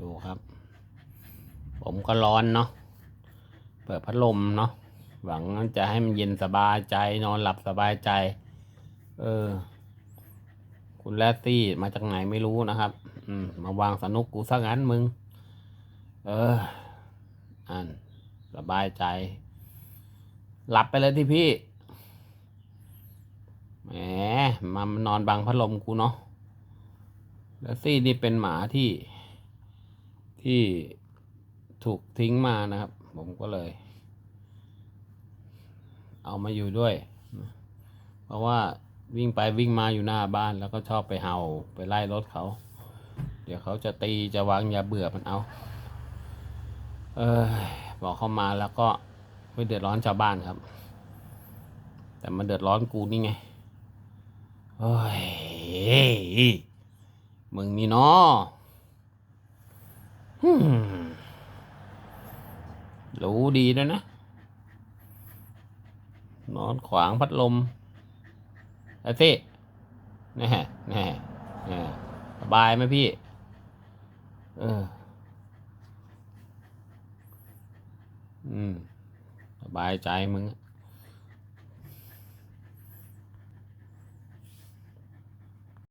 ดูครับ ผมก็ร้อนเนาะเปิดพัดลมเนาะหวังจะให้มันเย็นสบายใจนอนหลับสบายใจ เออ คุณแลซี่มาจากไหนไม่รู้นะครับ อืม มาวางสนุกกูซะงั้นมึง เอออันสบายใจ หลับไปเลยที่พี่แหมมานอนบังพัดลมกูเนาะแล้วซี่นี่เป็นหมาที่ ที่ถูกทิ้งมานะครับ ผมก็เลย เอามาอยู่ด้วย เพราะว่าวิ่งไปวิ่งมาอยู่หน้าบ้านแล้วก็ชอบไปเห่าไปไล่รถเขา เดี๋ยวเขาจะตีจะวางยาเบื่อมันเอา เออบอกเข้ามาแล้วก็ไม่เดือดร้อนชาวบ้านครับ แต่มันเดือดร้อนกูนี่ไงโอ้ยมึงนี่เนาะ รู้ดีด้วยนะ นอนขวางพัดลมไอ้สิแน่แน่แน่สบายไหมพี่ เออ อืม สบายใจมึง